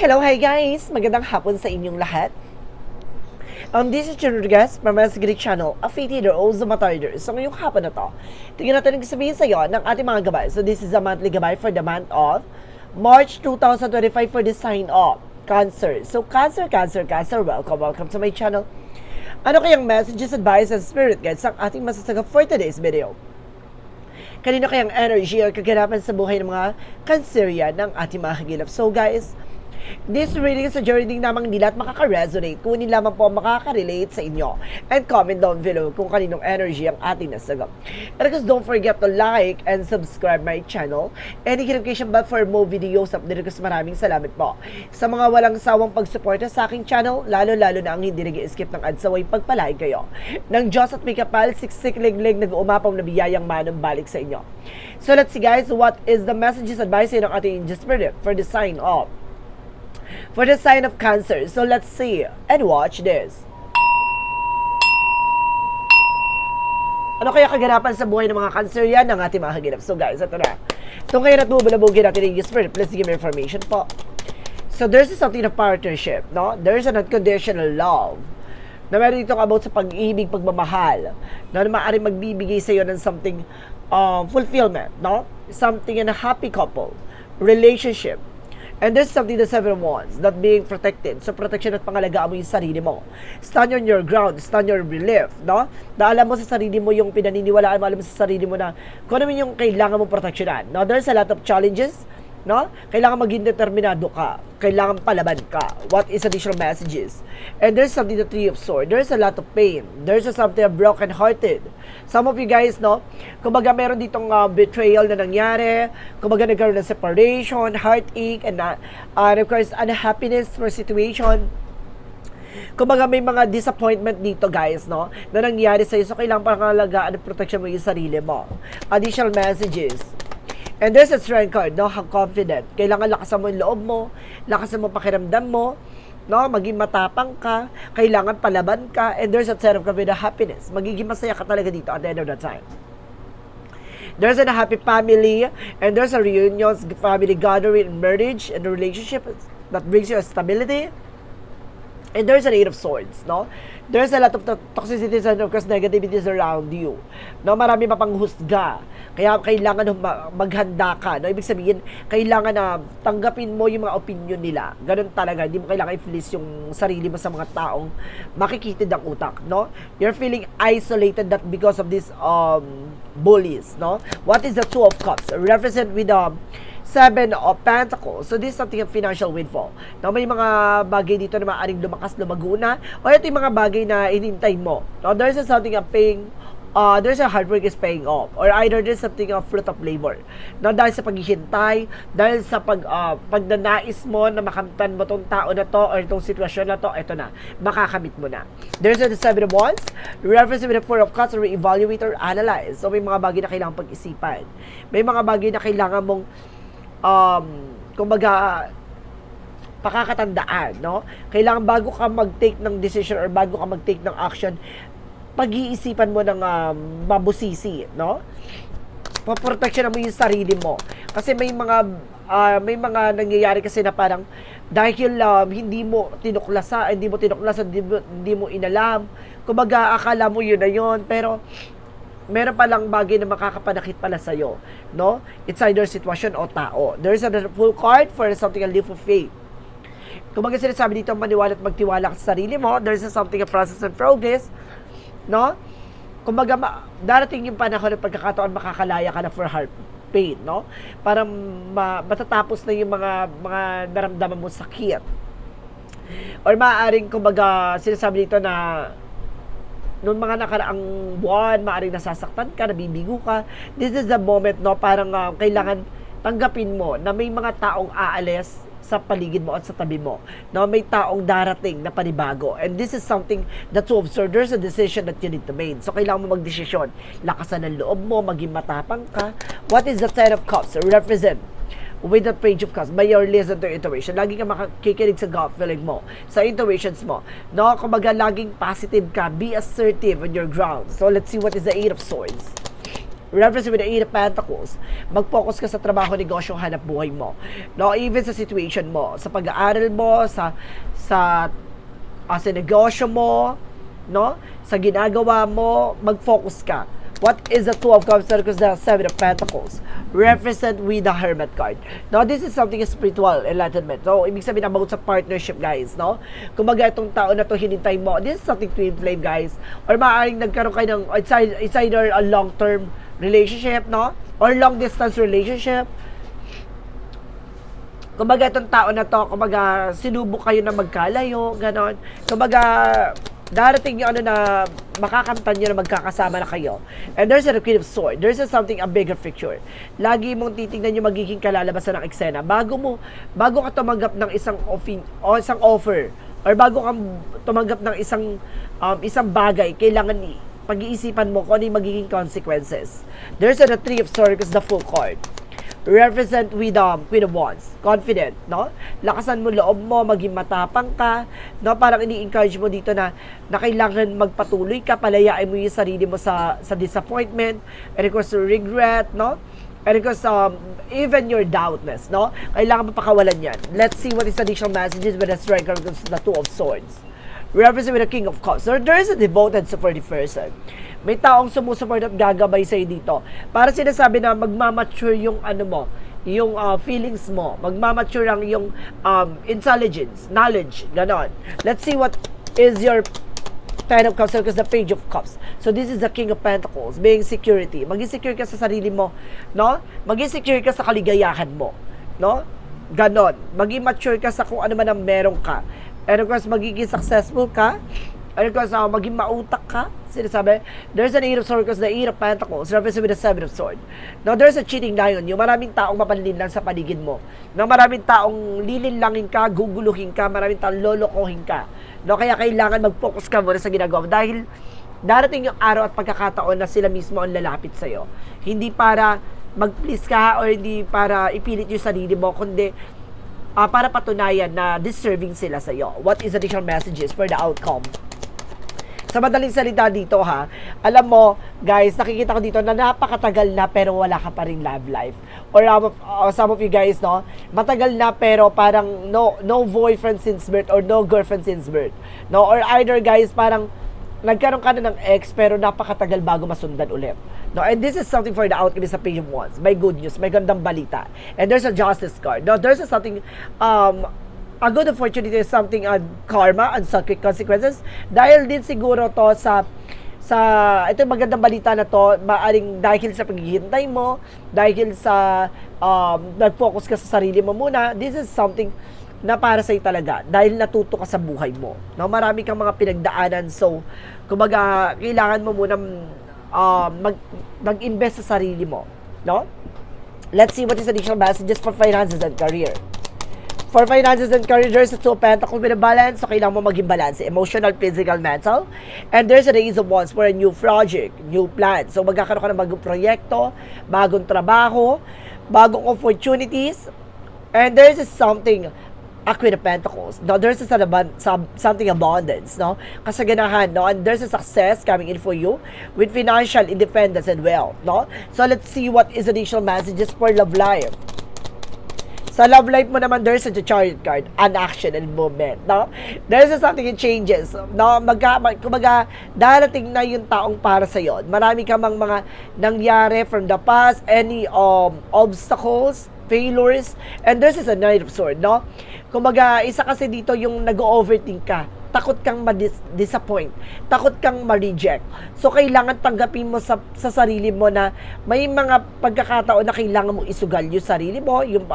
Hello, hi guys! Magandang hapon sa inyong lahat. Um, this is Chen Rodriguez from my Greek channel, a faith leader o Zumatoider. So ngayong hapon na to, tingnan natin ang sabihin sa iyo ng ating mga gabay. So this is a monthly gabay for the month of March 2025 for the sign of Cancer. So Cancer, Cancer, Cancer, welcome, welcome to my channel. Ano kayang messages, advice, and spirit guides ang ating masasaga for today's video? kanino kayang energy or kaganapan sa buhay ng mga kanserian ng ating mga kagilap. So guys, this reading is a journey namang nila at makaka-resonate kung hindi lamang po makaka-relate sa inyo. And comment down below kung kaninong energy ang ating nasagap. And of course, don't forget to like and subscribe my channel. And notification bell for more videos update ko maraming salamat po. Sa mga walang sawang pagsuporta sa aking channel, lalo-lalo na ang hindi nag-skip ng ads away pagpalay kayo. Ng Diyos at may kapal, siksik-liglig, nag-umapaw na biyayang manong balik sa inyo. So let's see guys, what is the messages advice ng ating spirit for the sign of for the sign of cancer. So let's see and watch this. Ano kaya kaganapan sa buhay ng mga cancer yan ng ating mga kaganap? So guys, ito na. Ito ngayon at bubalabugin natin yung spirit. Please give me information po. So there's something of partnership, no? There's an unconditional love na meron dito about sa pag-ibig, pagmamahal, na maaaring magbibigay sa iyo ng something um, fulfillment, no? Something in a happy couple, relationship, And there's something the seven of wands, not being protected. So, protection at pangalagaan mo yung sarili mo. Stand on your ground, stand your belief, no? Na alam mo sa sarili mo yung pinaniniwalaan mo, alam mo sa sarili mo na kung ano yung kailangan mo proteksyonan. No? There's a lot of challenges, no? Kailangan maging determinado ka. Kailangan palaban ka. What is additional messages? And there's something the three of swords. There's a lot of pain. There's a something of broken-hearted. Some of you guys, no? Kumbaga meron ditong uh, betrayal na nangyari. Kumbaga nagkaroon ng separation, heartache, and, uh, uh, of course, unhappiness for situation. Kumbaga may mga disappointment dito guys, no? Na nangyari sa'yo. So, kailangan pangalagaan at protection mo yung sarili mo. Additional messages. And there's a strength card, no? How confident. Kailangan lakasan mo yung loob mo, lakasan mo pakiramdam mo, no? Maging matapang ka, kailangan palaban ka, and there's a set of confident happiness. Magiging masaya ka talaga dito at the end of the time. There's a happy family, and there's a reunion, family gathering, marriage, and a relationship that brings you a stability. And there's an eight of swords, no? There's a lot of to- toxicity and of course negativities around you. No, marami mapanghusga. Kaya kailangan ma- maghanda ka. No, ibig sabihin, kailangan na tanggapin mo yung mga opinion nila. Ganun talaga. Hindi mo kailangan i-fleece yung sarili mo sa mga taong makikitid ang utak, no? You're feeling isolated that because of this um bullies, no? What is the two of cups? Represent with the Seven of Pentacles. So, this is something of financial windfall. Now, may mga bagay dito na maaaring lumakas, lumago na. O ito yung mga bagay na inintay mo. Now, there's something of paying uh, there's a hard work is paying off or either there's something of fruit of labor na dahil sa paghihintay dahil sa pag uh, pagdanais mo na makamtan mo tong tao na to or itong sitwasyon na to eto na makakamit mo na there's a seven of wands reference with the four of cups re-evaluate or analyze so may mga bagay na kailangan pag-isipan may mga bagay na kailangan mong um, kumbaga, pakakatandaan, no? Kailangan bago ka mag-take ng decision or bago ka mag-take ng action, pag-iisipan mo ng um, mabusisi, no? Poproteksyon mo yung sarili mo. Kasi may mga uh, may mga nangyayari kasi na parang dahil um, hindi mo tinuklasa, hindi mo tinuklasa, hindi mo, hindi mo inalam. Kumbaga, akala mo yun na yun, pero meron palang bagay na makakapanakit pala sa'yo, no? It's either sitwasyon o tao. There's a full card for something a leap of faith. Kung mga sinasabi dito, maniwala at magtiwala ka sa sarili mo, there's a something a process and progress, no? Kumbaga, ma- darating yung panahon ng pagkakataon, makakalaya ka na for heart pain, no? Para ma- matatapos na yung mga mga naramdaman mo sakit. Or maaaring, kumbaga, sinasabi dito na noong mga nakaraang buwan, maaaring nasasaktan ka, nabibigo ka. This is the moment, no? Parang uh, kailangan tanggapin mo na may mga taong aalis sa paligid mo at sa tabi mo. No, may taong darating na panibago. And this is something that to observe. There's a decision that you need to make. So, kailangan mo magdesisyon. Lakasan ng loob mo, maging matapang ka. What is the Ten of Cups? Represent with the page of cups by your listen to intuition. Lagi ka makikinig sa gut feeling mo, sa intuitions mo. No? Kumbaga, laging positive ka. Be assertive on your ground. So, let's see what is the Eight of Swords. reference with the Eight of Pentacles, mag-focus ka sa trabaho, negosyo, hanap buhay mo. No, even sa situation mo, sa pag-aaral mo, sa sa uh, sa negosyo mo, no? Sa ginagawa mo, mag-focus ka. What is the Two of Cups circles the Seven of Pentacles? Represent with the Hermit card. Now, this is something spiritual, enlightenment. So, ibig sabihin about sa partnership, guys, no? Kumbaga, itong tao na to hinintay mo, this is something twin flame, guys. Or maaaring nagkaroon kayo ng, it's it's either a long-term relationship, no? Or long-distance relationship. Kumbaga, itong tao na to, kumbaga, sinubok kayo na magkalayo, ganon. Kumbaga, darating yung ano na makakamtan nyo na magkakasama na kayo. And there's a of Swords. There's a something, a bigger picture. Lagi mong titingnan yung magiging kalalabasan ng eksena. Bago mo, bago ka tumanggap ng isang, offin, o isang offer, or bago ka tumanggap ng isang, um, isang bagay, kailangan pag-iisipan mo kung ano yung magiging consequences. There's a Three of Swords, the full card represent with um, Queen of Wands. Confident, no? Lakasan mo loob mo, maging matapang ka, no? Parang ini-encourage mo dito na, na kailangan magpatuloy ka, palayain mo yung sarili mo sa, sa disappointment, and of course, regret, no? And of course, um, even your doubtness, no? Kailangan mo pakawalan yan. Let's see what is additional messages with the striker of the Two of Swords. Represent with the King of Cups. So, there is a devoted supportive person may taong sumusupport at gagabay sa'yo dito. Para sinasabi na magmamature yung ano mo, yung uh, feelings mo, magmamature ang yung um, intelligence, knowledge, ganon. Let's see what is your Ten of Cups because the Page of Cups. So this is the King of Pentacles, being security. Maging secure ka sa sarili mo, no? Maging secure ka sa kaligayahan mo, no? Ganon. Maging mature ka sa kung ano man ang meron ka. And of course, magiging successful ka Of course, uh, maging mautak ka, sinasabi, there's an Eight of Swords because the Eight of Pentacles represents with the Seven of Swords. Now, there's a cheating lion. Yung maraming taong mapanlin lang sa paligid mo. Na maraming taong lilinlangin ka, guguluhin ka, maraming taong lolokohin ka. No, kaya kailangan mag-focus ka muna sa ginagawa mo. Dahil darating yung araw at pagkakataon na sila mismo ang lalapit sa'yo. Hindi para mag-please ka or hindi para ipilit yung sarili mo, kundi uh, para patunayan na deserving sila sa'yo. What is additional messages for the outcome? Sa madaling salita dito ha, alam mo, guys, nakikita ko dito na napakatagal na pero wala ka pa rin love life. Or um, uh, some of you guys, no, matagal na pero parang no no boyfriend since birth or no girlfriend since birth. No, or either guys, parang nagkaroon ka na ng ex pero napakatagal bago masundan ulit. No, and this is something for the outcome sa page of wands. May good news, may gandang balita. And there's a justice card. No, there's a something um a good opportunity is something uh, karma and sacred consequences. Dahil din siguro to sa sa ito yung magandang balita na to maaring dahil sa paghihintay mo dahil sa um, nag-focus ka sa sarili mo muna this is something na para sa'yo talaga dahil natuto ka sa buhay mo. No marami kang mga pinagdaanan. So kumbaga kailangan mo muna um, mag mag-invest sa sarili mo. No? Let's see what is additional messages for finances and career For finances and career, there's a two of pentacles with a balance. So, kailangan mo maging balance. Emotional, physical, mental. And there's a ace of wands for a new project, new plan. So, magkakaroon ka ng bagong proyekto, bagong trabaho, bagong opportunities. And there's something, a Queen of Pentacles. Now, there's a some, something abundance, no? Kasaganahan, no? And there's a success coming in for you with financial independence and wealth, no? So, let's see what is additional messages for love life. Sa love life mo naman, there's a chariot card, an action and movement, no? There's something that changes, no? Magka, mag, kumaga, darating na yung taong para sa iyo. Marami ka mang mga nangyari from the past, any um, obstacles, failures, and this is a Knight of Sword, no? Kumbaga, isa kasi dito yung nag-overthink ka takot kang ma-disappoint, takot kang ma-reject. So, kailangan tanggapin mo sa, sa sarili mo na may mga pagkakataon na kailangan mo isugal yung sarili mo, yung,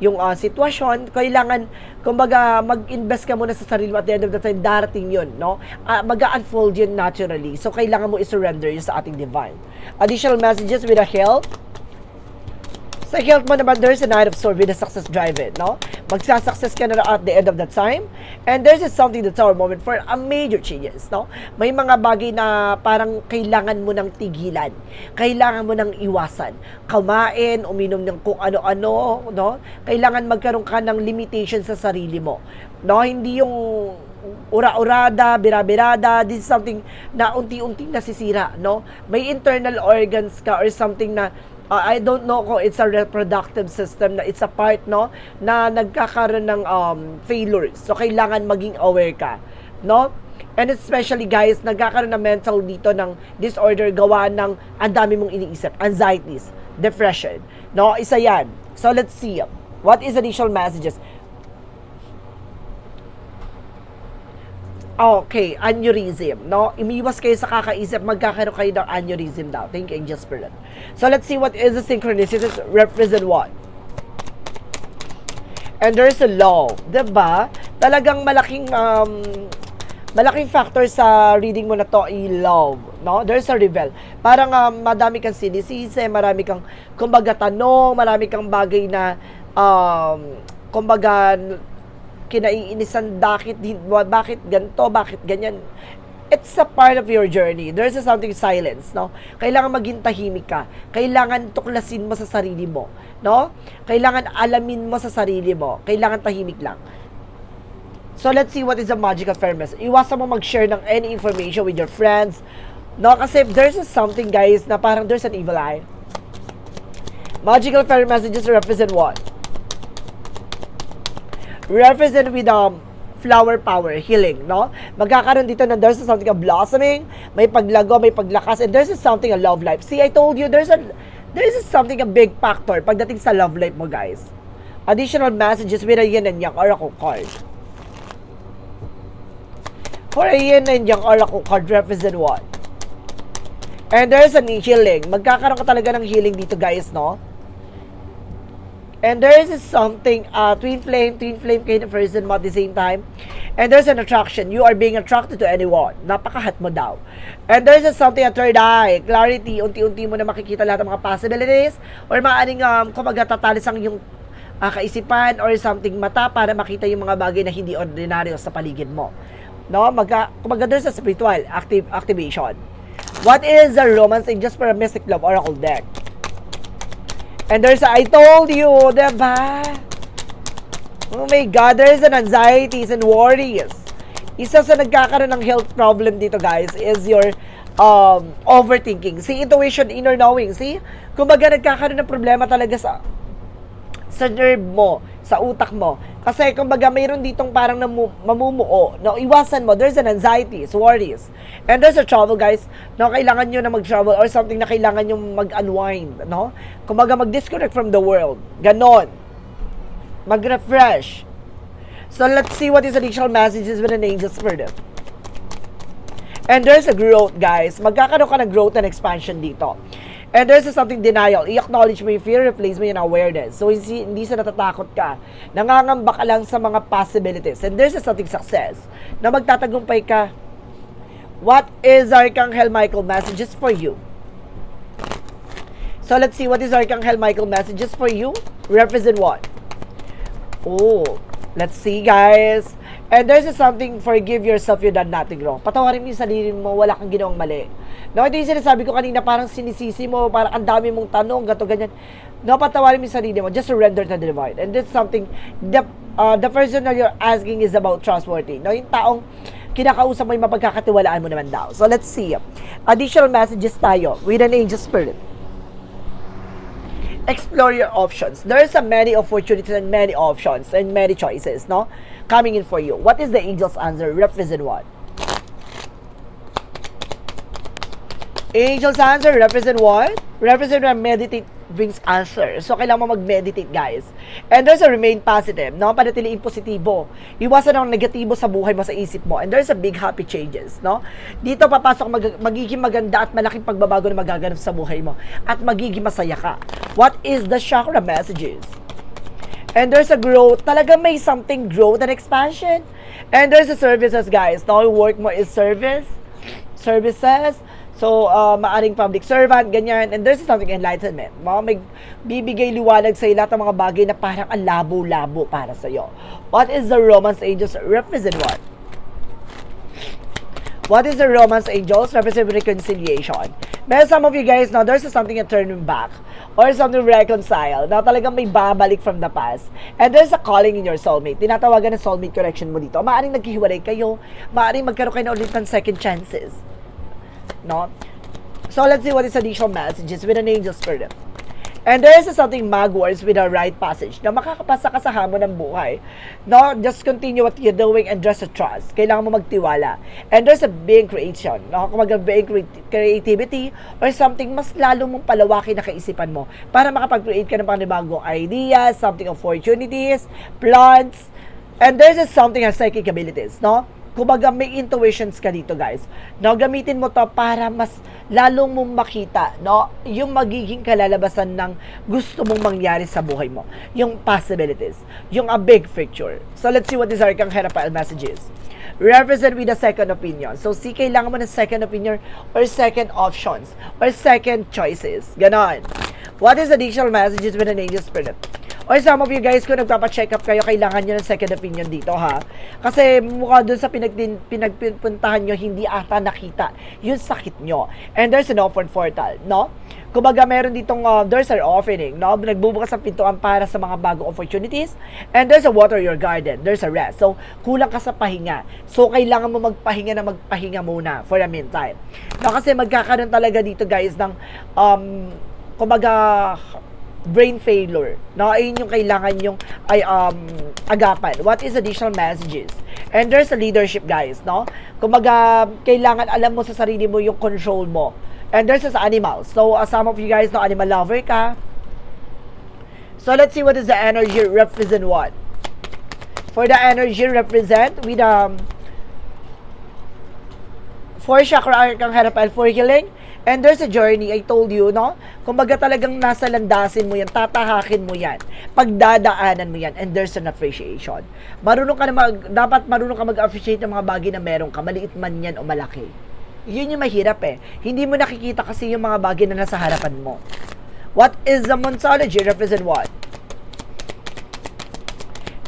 yung uh, sitwasyon, kailangan, kumbaga, mag-invest ka muna sa sarili mo at the end of the time, darating yun, no? Uh, mag-unfold yun naturally. So, kailangan mo isurrender yun sa ating divine. Additional messages with a help, sa health mo naman, there's a Knight of Swords with a success driven, no? Magsasuccess ka na at the end of that time. And there's is something that's our moment for a major changes, no? May mga bagay na parang kailangan mo ng tigilan. Kailangan mo ng iwasan. Kumain, uminom ng kung ano-ano, no? Kailangan magkaroon ka ng limitation sa sarili mo. No? Hindi yung ura-urada, bira-birada, this is something na unti-unting nasisira, no? May internal organs ka or something na uh, I don't know kung it's a reproductive system na it's a part, no? Na nagkakaroon ng um, failures. So, kailangan maging aware ka, no? And especially guys, nagkakaroon ng mental dito ng disorder gawa ng ang dami mong iniisip, anxieties, depression. No, isa yan. So let's see. What is initial messages? Okay, aneurysm, no? Umiwas kayo sa kakaisip, magkakaroon kayo ng aneurysm daw. Thank you, Angel Spirit. So, let's see what is the synchronicities represent what? And there's a law, ba? Talagang malaking um, malaking factor sa reading mo na to i love, no? There's a reveal. Parang um, madami kang sinisisi, marami kang kumbaga tanong, marami kang bagay na um, kumbaga kinaiinisan bakit bakit ganto, bakit ganyan. It's a part of your journey. There's a something silence, no? Kailangan maging tahimik ka. Kailangan tuklasin mo sa sarili mo, no? Kailangan alamin mo sa sarili mo. Kailangan tahimik lang. So let's see what is the magical fairness. Iwasan mo mag-share ng any information with your friends. No, kasi there's a something guys na parang there's an evil eye. Magical fair messages represent what? Represent with um flower power, healing, no? Magkakaroon dito na there's something of blossoming, may paglago, may paglakas, and there's something a love life. See, I told you, there's a there's something a big factor pagdating sa love life mo, guys. Additional messages with a yin and yang oracle card. For a yin and yang oracle card represent what? And there's a healing. Magkakaroon ka talaga ng healing dito, guys, no? And there is something, uh, twin flame, twin flame kayo ng person mo at the same time. And there's an attraction. You are being attracted to anyone. Napakahat mo daw. And there's a something, a third eye, clarity, unti-unti mo na makikita lahat ng mga possibilities or maaaring, um, kumaga tatalis ang yung uh, kaisipan or something mata para makita yung mga bagay na hindi ordinaryo sa paligid mo. No? Magka, kumaga there's a spiritual active, activation. What is the romance in just for a mystic love oracle deck? And there's I told you, diba? Oh my God, there's an anxieties and worries. Isa sa nagkakaroon ng health problem dito, guys, is your um, overthinking. See, intuition, inner knowing. See? Kumbaga, nagkakaroon ng problema talaga sa sa nerve mo, sa utak mo. Kasi kumbaga mayroon ditong parang namu, mamumuo. No, iwasan mo. There's an anxiety, worries. And there's a travel, guys. No, kailangan nyo na mag-travel or something na kailangan nyo mag-unwind. No? Kumbaga mag-disconnect from the world. Ganon. Mag-refresh. So let's see what is additional messages with an angel spirit. And there's a growth, guys. Magkakaroon ka ng growth and expansion dito. And there's something denial. I-acknowledge mo yung fear, replace mo yung awareness. So, hindi, hindi sa natatakot ka. Nangangamba ka lang sa mga possibilities. And there's something success na magtatagumpay ka. What is Archangel Michael messages for you? So, let's see what is Archangel Michael messages for you. Represent what? Oh, let's see guys. And there's something, forgive yourself, you done nothing wrong. Patawarin mo yung sarili mo, wala kang ginawang mali. No, ito yung sinasabi ko kanina, parang sinisisi mo, parang ang dami mong tanong, gato ganyan. No, patawarin mo yung sarili mo, just surrender to the divine. And that's something, the, uh, the person that you're asking is about trustworthy. No, yung taong kinakausap mo yung mapagkakatiwalaan mo naman daw. So, let's see. Additional messages tayo with an angel spirit explore your options. There's a many opportunities and many options and many choices, no? Coming in for you. What is the angel's answer? Represent what? Angel's answer represent what? Represent when meditate brings answer. So, kailangan mo mag-meditate, guys. And there's a remain positive, no? Panatiliin positibo. Iwasan ang negatibo sa buhay mo, sa isip mo. And there's a big happy changes, no? Dito papasok mag- magiging maganda at malaking pagbabago na magaganap sa buhay mo. At magiging masaya ka. What is the chakra messages? And there's a growth. Talaga may something growth and expansion. And there's a services, guys. Yung work mo is service. Services. So, uh, maaring public servant, ganyan. And there's something enlightenment. Mga may bibigay liwanag sa lahat ng mga bagay na parang ang labo-labo para sa iyo. What is the romance angels represent what? What is the romance angels represent reconciliation? But some of you guys know there's something a turning back or something reconcile na talagang may babalik from the past. And there's a calling in your soulmate. Tinatawagan ng soulmate connection mo dito. Maaring naghihiwalay kayo, maaring magkaroon kayo na ulit ng second chances. No? So let's see what is additional messages with an angel spirit. And there is something magwards with a right passage na makakapasa ka sa hamon ng buhay. No, just continue what you're doing and just trust. Kailangan mo magtiwala. And there's a being creation. No, kung mag being creati- creativity or something mas lalo mong palawakin na kaisipan mo para makapag-create ka ng panibagong ideas, something opportunities, plans, And there's something as psychic abilities, no? Kumbaga may intuitions ka dito, guys. No, gamitin mo to para mas lalong mong makita, no? Yung magiging kalalabasan ng gusto mong mangyari sa buhay mo. Yung possibilities. Yung a big picture. So, let's see what these Arcangel Raphael messages. Represent with a second opinion. So, see, kailangan mo ng second opinion or second options or second choices. Ganon. What is additional messages with an angel spirit? Or some of you guys, kung nagpapa-check up kayo, kailangan nyo ng second opinion dito, ha? Kasi mukha dun sa pinagpin, pinagpuntahan nyo, hindi ata nakita yung sakit nyo. And there's an open portal, no? Kumbaga, meron ditong, uh, there's an opening, no? Nagbubukas ang pintuan para sa mga bagong opportunities. And there's a water your garden. There's a rest. So, kulang ka sa pahinga. So, kailangan mo magpahinga na magpahinga muna for a meantime. No, kasi magkakaroon talaga dito, guys, ng, um, kumbaga, brain failure. No, ayun yung kailangan yung ay um agapan. What is additional messages? And there's a leadership, guys, no? Kumaga kailangan alam mo sa sarili mo yung control mo. And there's as animals. So, uh, some of you guys know animal lover ka. So, let's see what is the energy represent what. For the energy represent with um for chakra arcang harapan for healing And there's a journey, I told you, no? Kumbaga talagang nasa landasin mo yan, tatahakin mo yan, pagdadaanan mo yan, and there's an appreciation. Marunong ka na mag, dapat marunong ka mag-appreciate ng mga bagay na meron ka, maliit man yan o malaki. Yun yung mahirap eh. Hindi mo nakikita kasi yung mga bagay na nasa harapan mo. What is the Monsology? Represent what?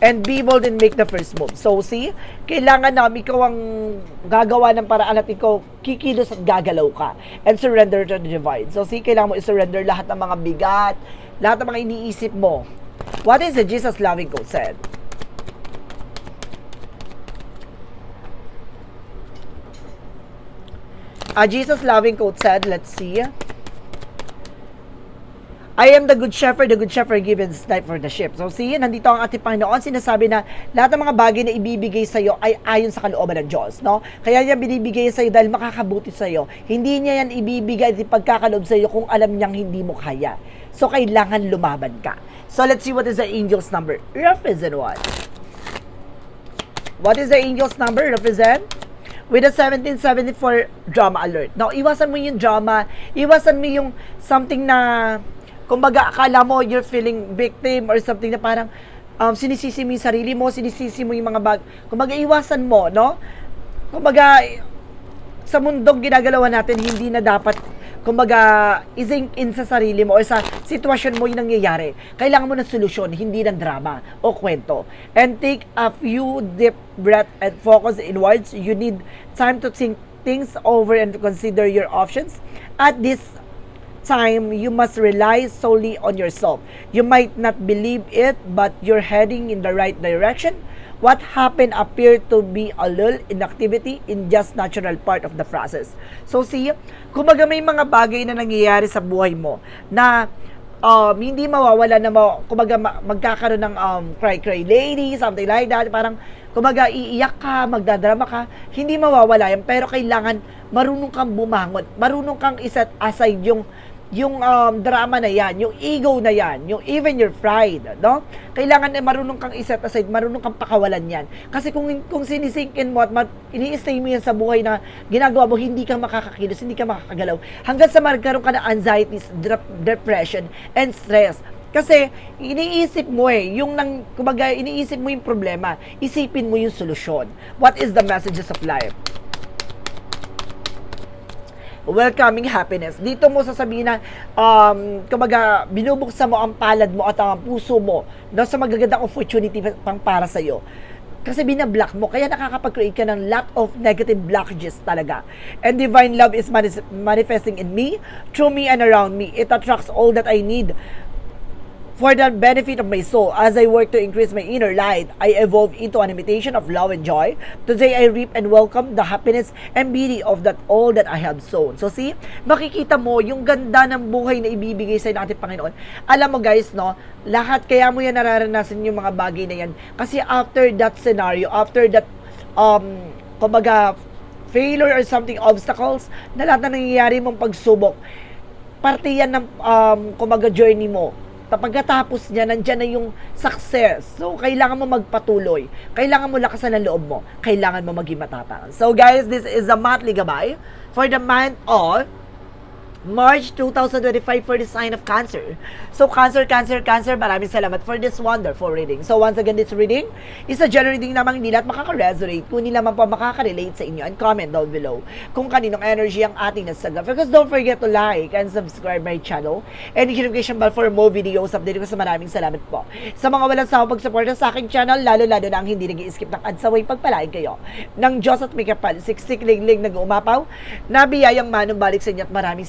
And be bold and make the first move. So, see, kailangan na ikaw ang gagawa ng paraan at ikaw kikilos at gagalaw ka and surrender to the divine. So, see, kailangan mo i-surrender lahat ng mga bigat, lahat ng mga iniisip mo. What is the Jesus loving quote said? A Jesus loving quote said, let's see. I am the good shepherd, the good shepherd gives life for the sheep. So see, nandito ang ating Panginoon, sinasabi na lahat ng mga bagay na ibibigay sa iyo ay ayon sa kalooban ng Diyos, no? Kaya niya binibigay sa iyo dahil makakabuti sa iyo. Hindi niya yan ibibigay at pagkakaloob sa iyo kung alam niyang hindi mo kaya. So kailangan lumaban ka. So let's see what is the angel's number. Represent what? What is the angel's number? Represent? with a 1774 drama alert. Now, iwasan mo yung drama, iwasan mo yung something na kumbaga akala mo you're feeling victim or something na parang um, sinisisi mo yung sarili mo, sinisisi mo yung mga bag. Kumbaga iwasan mo, no? Kumbaga sa mundong ginagalawan natin, hindi na dapat kumbaga ising in sa sarili mo or sa sitwasyon mo yung nangyayari. Kailangan mo ng solusyon, hindi ng drama o kwento. And take a few deep breath and focus inwards. You need time to think things over and to consider your options. At this time, you must rely solely on yourself. You might not believe it, but you're heading in the right direction. What happened appeared to be a lull in activity in just natural part of the process. So see, kumbaga may mga bagay na nangyayari sa buhay mo na um, hindi mawawala na ma, kumbaga ma, magkakaroon ng um, cry-cry lady, something like that. Parang, kumbaga, iiyak ka, magdadrama ka, hindi mawawala yan. Pero kailangan marunong kang bumangon, marunong kang iset aside yung yung um, drama na yan, yung ego na yan, yung even your pride, no? Kailangan na marunong kang iset aside, marunong kang pakawalan yan. Kasi kung, kung sinisinkin mo at ma- ini-stay mo yan sa buhay na ginagawa mo, hindi ka makakakilos, hindi ka makakagalaw. Hanggang sa magkaroon ka ng anxieties, dep- depression, and stress. Kasi iniisip mo eh, yung nang, kumbaga, iniisip mo yung problema, isipin mo yung solusyon. What is the messages of life? Welcoming happiness. Dito mo sasabihin na, um, kumbaga, binubuksan mo ang palad mo at ang puso mo no, sa magagandang opportunity pang para sa iyo. Kasi binablock mo, kaya nakakapag-create ka ng lot of negative blockages talaga. And divine love is manifesting in me, through me and around me. It attracts all that I need for the benefit of my soul, as I work to increase my inner light, I evolve into an imitation of love and joy. Today, I reap and welcome the happiness and beauty of that all that I have sown. So see, makikita mo yung ganda ng buhay na ibibigay sa ng ating Panginoon. Alam mo guys, no, lahat kaya mo yan nararanasan yung mga bagay na yan. Kasi after that scenario, after that, um, kumbaga, failure or something, obstacles, na lahat na nangyayari mong pagsubok, parte yan ng um, kumaga journey mo. Pagkatapos niya, nandyan na yung success. So, kailangan mo magpatuloy. Kailangan mo lakasan ang loob mo. Kailangan mo maging matapang. So, guys, this is a monthly gabay for the month of March 2025 for the sign of Cancer. So, Cancer, Cancer, Cancer, maraming salamat for this wonderful reading. So, once again, this reading is a general reading namang hindi lahat makaka-resonate. Kung hindi naman po makaka-relate sa inyo, and comment down below kung kaninong energy ang ating nasagap. Because don't forget to like and subscribe my channel and notification bell for more videos. Update ko sa maraming salamat po. Sa mga walang sawa pagsuporta sa aking channel, lalo-lalo na ang hindi nag skip ng ads away pagpalain kayo. Ng Diyos at may kapal, siksik liglig nag-umapaw, nabiyayang manong balik sa inyo at maraming